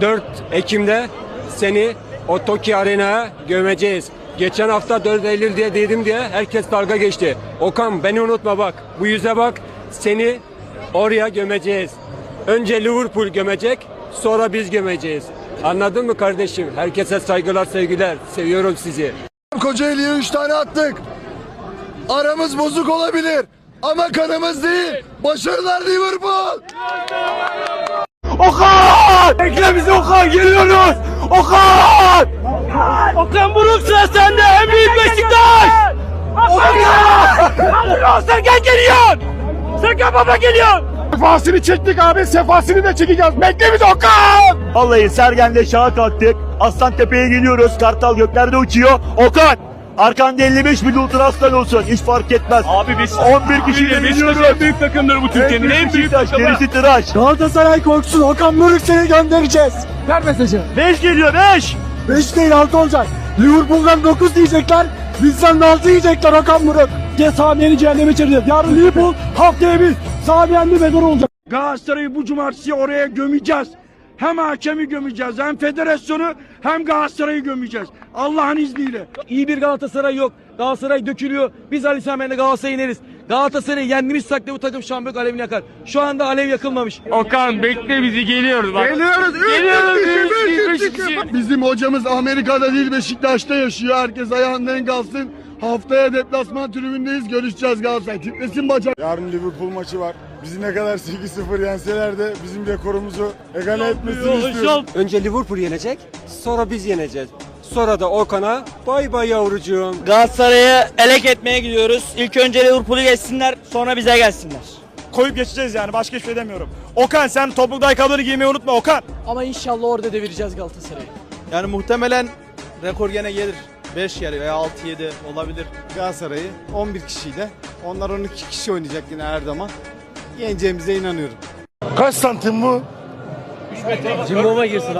4 Ekim'de seni o Toki Arena'ya gömeceğiz. Geçen hafta 4 Eylül diye dedim diye herkes dalga geçti. Okan beni unutma bak. Bu yüze bak. Seni oraya gömeceğiz. Önce Liverpool gömecek, sonra biz gömeceğiz. Anladın mı kardeşim? Herkese saygılar, sevgiler. Seviyorum sizi. Kocaeli'ye 3 tane attık. Aramız bozuk olabilir ama kanımız değil. Başarılar Liverpool. Okan! Bekle bizi Okan geliyoruz! Okan! Okan Buruk sıra sende en büyük Beşiktaş! Okan! Sergen geliyor! Sergen Baba geliyor! Sefasını çektik abi sefasını da çekeceğiz. Bekle bizi Okan! Vallahi Sergen'de şaha kalktık. Aslan Tepe'ye geliyoruz. Kartal göklerde uçuyor. Okan! Arkanda 55 bin ultra aslan olsun. Hiç fark etmez. Abi biz 11 kişiyle geliyoruz. En büyük takımdır bu Türkiye'nin. En büyük takımı. Gerisi tıraş. Galatasaray korksun Okan Buruk seni göndereceğiz. Ver mesajı. 5 geliyor 5. 5 değil 6 olacak. Liverpool'dan 9 diyecekler. Bizden de 6 yiyecekler Okan Buruk. Gel Samiye'ni cehenneme çevireceğiz. Yarın Liverpool haftaya biz. Samiye'nin mezarı olacak. Galatasaray'ı bu cumartesi oraya gömeceğiz. Hem hakemi gömeceğiz, hem federasyonu, hem Galatasaray'ı gömeceğiz. Allah'ın izniyle. İyi bir Galatasaray yok. Galatasaray dökülüyor. Biz Ali Samiyen'de Galatasaray'ı ineriz. Galatasaray'ı yendiğimiz takdirde bu takım şampiyonluk alevini yakar. Şu anda alev yakılmamış. Okan bekle bizi geliyoruz bak. Geliyoruz. Geliyoruz, Üç üç üç. Bizim hocamız Amerika'da değil Beşiktaş'ta yaşıyor. Herkes ayağından kalsın. Haftaya deplasman tribündeyiz. Görüşeceğiz Galatasaray. Titresin bacak. Yarın Liverpool maçı var. Bizi ne kadar 8-0 yenseler de bizim rekorumuzu egale etmesini istiyoruz. Önce Liverpool yenecek, sonra biz yeneceğiz. Sonra da Okan'a bay bay yavrucuğum. Galatasaray'ı elek etmeye gidiyoruz. İlk önce Liverpool'u geçsinler, sonra bize gelsinler. Koyup geçeceğiz yani başka hiçbir şey demiyorum. Okan sen topuklu ayakkabıları giymeyi unutma Okan. Ama inşallah orada devireceğiz Galatasaray'ı. Yani muhtemelen rekor gene gelir. 5 yer veya 6-7 olabilir. Galatasaray'ı 11 kişiyle. Onlar 12 kişi oynayacak yine her zaman. Yeneceğimize inanıyorum. Kaç santim bu? Cimboma girsin.